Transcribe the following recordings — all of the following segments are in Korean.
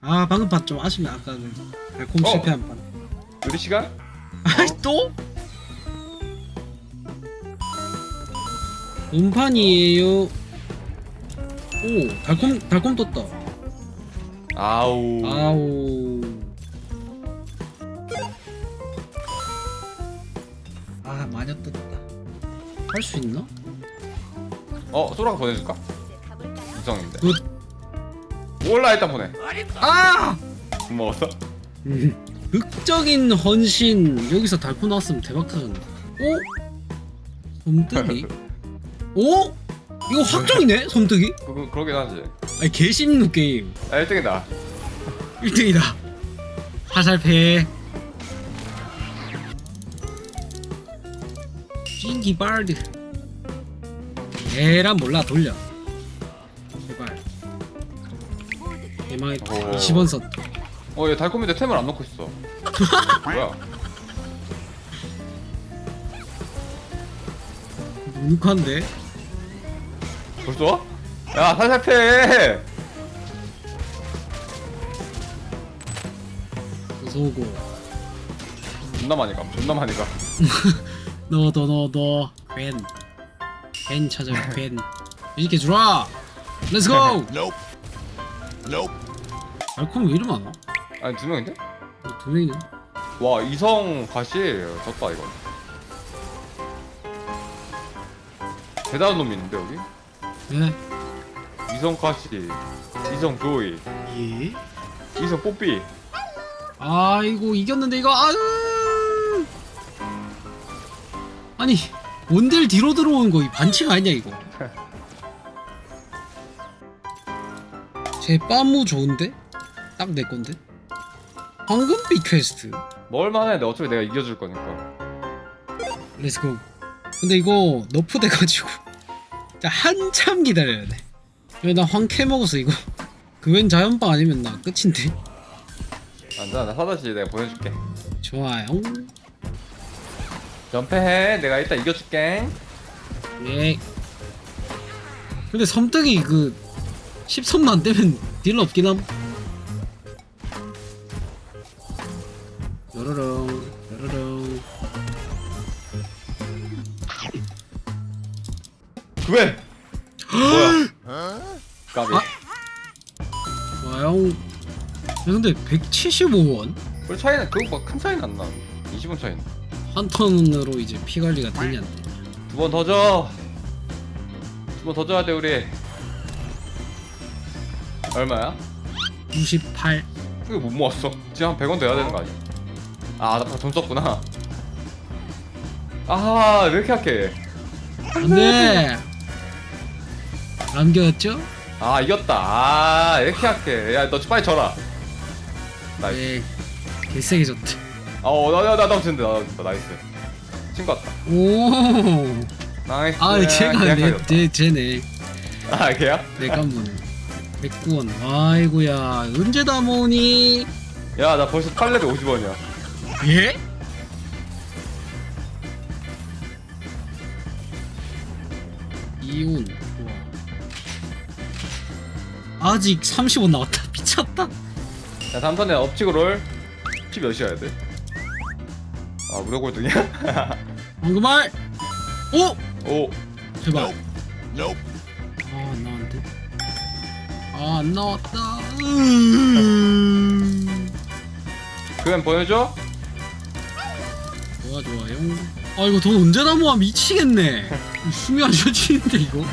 아 방금 판좀 아쉽네 아까 그 달콤 어. 실패한 판 우리 시간? 아이 또? 음판이에요 오 달콤 달콤 떴다 아우. 아우 아 마녀 떴다 할 수 있나? 어 소라가 보내줄까? 이성인데. 굿. 몰라 일단 보내. 아! 음. 극적인 헌신 여기서 달콤 나왔으면 대박 터졌네 오? 솜뜨기? 오? 이거 확정이네 솜뜨기? 그, 그, 그러긴 하지. 아니 개심누 게임 아 1등이다. 1등이다 화살패 징기바르드 에란 몰라 돌려 대망했다 오. 20원 썼다 어얘 달콤인데 템을 안 넣고 있어. 뭐야? 눅눅한데? 벌써? 야 살살 패. 어서오고 존나 많이 가. 존나 많이 가. 너도 너도 괜. 괜 찾아요 괜 이렇게 주라 렛츠고 Nope. Nope. 달콤 왜 이리 많아? 아니 두 명인데? 어, 두 명이네 와 이성 가시 졌다 이건. 대단한 놈이 있는데 여기? 네? 이성 가시, 이성 조이, 예? 이성 뽀삐. 아이고 이겼는데 이거 아으 아니 원딜 뒤로 들어오는 거이 반칙 아니냐 이거 제 빠무 좋은데? 딱 내 건데? 황금빛 퀘스트 뭘만 해? 내가 어차피 내가 이겨줄 거니까. 렛츠고 근데 이거 너프 돼가지고 진짜 한참 기다려야 돼 이거 나 황캐 먹었어 이거 그 웬 자연빵 아니면 나 끝인데 앉아, 나 사다시 내가 보내줄게. 좋아요 연패해. 내가 일단 이겨줄게. 예 근데 섬뜩이 그 10섬만 안 되면 딜 없긴 함 요로롱 요로롱 그웬. 뭐야? 까비. 아? 야, 근데 175원? 그 차이는 그거 뭐큰 차이는 안 나. 20원 차이는. 한 턴으로 이제 피 관리가 되냐 두번 더 줘. 두 번 더 줘야 돼 우리. 얼마야? 98 이거 못 모았어. 지금 한 100원 돼야 되는 거 아니야? 아, 나돈 썼구나. 아, 왜 이렇게 약해? 안돼 남겼죠? 아, 이겼다. 아, 이렇게 약해. 야, 너 빨리 져라. 나이스. 네 개세게 졌대 어, 나, 나, 나, 나, 진다. 나, 진다. 나이스. 친구 왔다. 오 나이스. 아, 제가 내. 제, 쟤네 아, 걔야? 내 깐분에 109원 아이고야 언제 다 모으니 야, 나 벌써 팔레트 50원이야. 예? 이온 아직 30원 나왔다 미쳤다 야, 다음 턴에 업치고 롤. 피 몇이야, 돼? 아, 무료 골등이야? 황금알 오! 오. 제발 Nope. 아안 나왔는데 아 안 나왔다. 그냥 보여줘? 좋아 좋아요 아 이거 돈 언제 다 모아 미치겠네 숨이 안 쉬어지는데 이거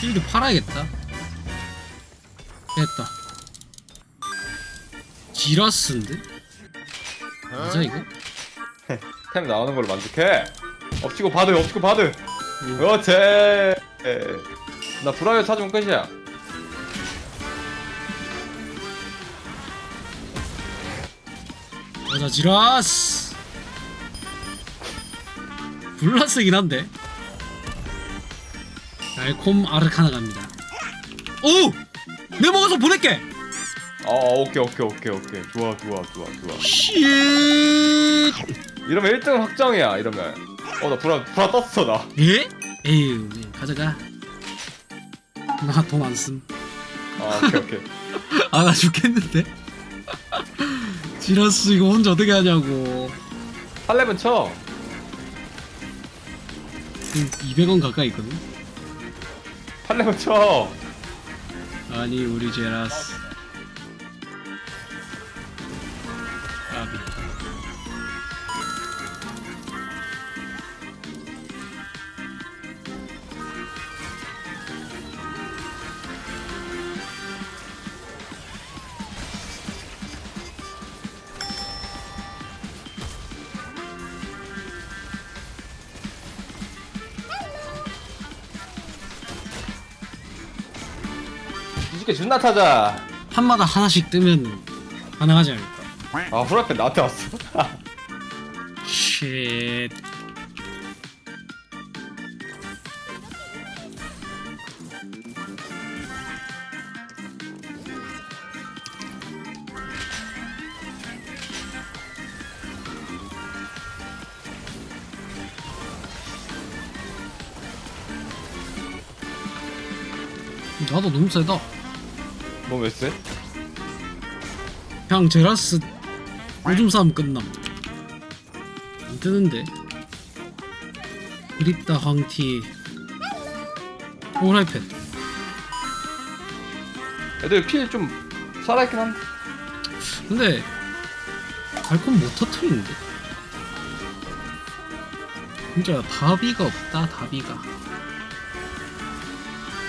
필드 팔아야겠다 됐다 지라스인데? 맞아 이거? 템 나오는 걸로 만족해. 엎치고 받을, 엎치고 받을. 오. 그렇지. 나 브라이어 찾으면 끝이야. 맞아 지라스 블라스긴 한데 달콤 아르카나 갑니다 오! 내 먹어서 보낼게 어, 오케이, 오케이, 오케이, 오케이. 좋아, 좋아, 좋아, 좋아. 쉿 이러면 1등 확정이야. 이러면. 어, 나 브라, 브라 떴어 나. 예? 에휴 예, 가져가 나 돈 안씀 아 오케이 오케이. 아 나 죽겠는데? 지라스 이거 혼자 어떻게 하냐고. 8렙은 쳐. 200원 가까이 있거든? 8렙은 쳐. 아니 우리 제라스 이렇게 존나 타자. 한마다 하나씩 뜨면 가능하지 않을까? 아 후라이팬 나한테 왔어. 쉣 나도 너무 세다 너왜 쎄? 그냥 제라스 오줌 싸움 끝남. 안 뜨는데. 그립다 황티. 오라이팬. 애들 피좀 살아있긴 한데. 근데 달콤 못 터트리는데? 진짜 다비가 없다 다비가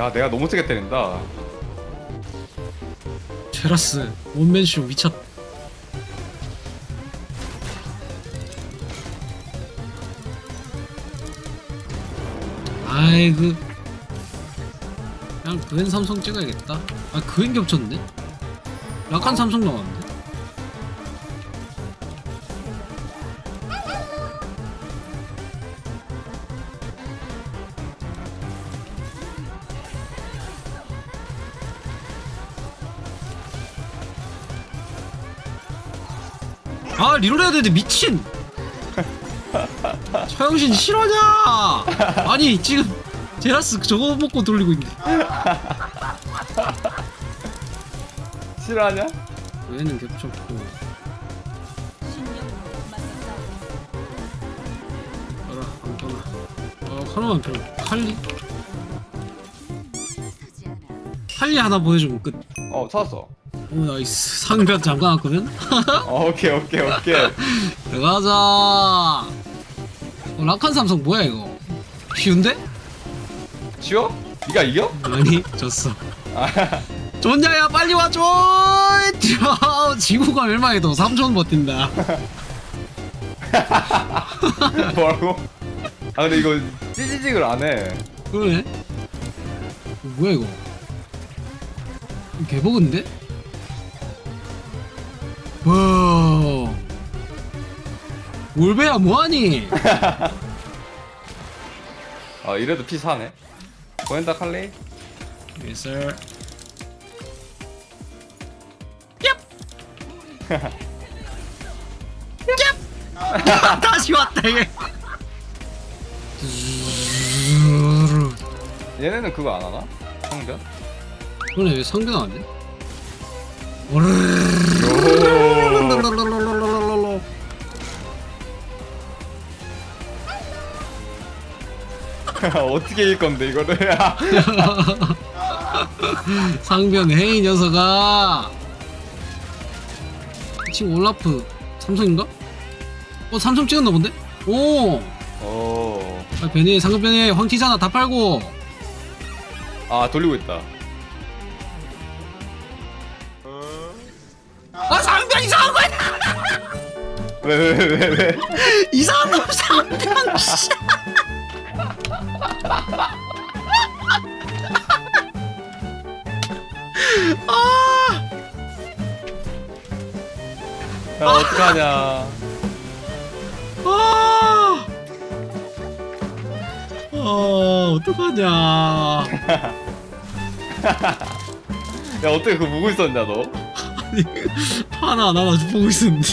야 내가 너무 세게 때린다. 제라스 원맨쇼 미쳤 아이고. 그냥 그웬 삼성 찍어야겠다. 아 그웬 겹쳤네? 약한 삼성 나왔는 데아 리롤 해야 되는데 미친. 서영신 실화냐? 아니 지금 제라스 저거 먹고 돌리고 있네. 싫어하냐? 얘는 겹쳤고. 알아 안 떠나. 어 하나만 좀 칼리. 칼리 하나 보여주면 끝. 어 찾았어 오 나이스 상변 잠가놨거든? 어, 오케이 오케이 오케이. 들어가자. 어, 락한 삼성 뭐야 이거? 쉬운데? 쉬워? 니가 이겨? 아니 졌어. 좋냐야 빨리 와줘 야, 지구가 멸망해도 3천 버틴다. 뭐라고? 아 근데 이거 찌지직을 안해. 그러네. 뭐야 이거? 개버그인데? 와 올베야 뭐하니 아 이래도 피 사네 고엔다 칼리? 예스 얍! 다시 왔다 얘 얘네는 그거 안 하나? 상변? 그러네 왜 상대 나왔네? 오 어떻게 이길 건데 이거를 상변 헤이 녀석아 지금 올라프 삼성인가? 어 삼성 찍었나 본데? 오 오. 아, 변이 상급 변이 황티잖아 다 팔고 아 돌리고 있다 아 상변 이상한 거야 왜 왜 왜 왜, 왜? 이상한 놈 상변 씨. 아! 야 어떡하냐 아, 아 어떡하냐. 야 어떻게 그거 보고 있었냐 너 아니, 하나, 하나, 나 보고 있었는데.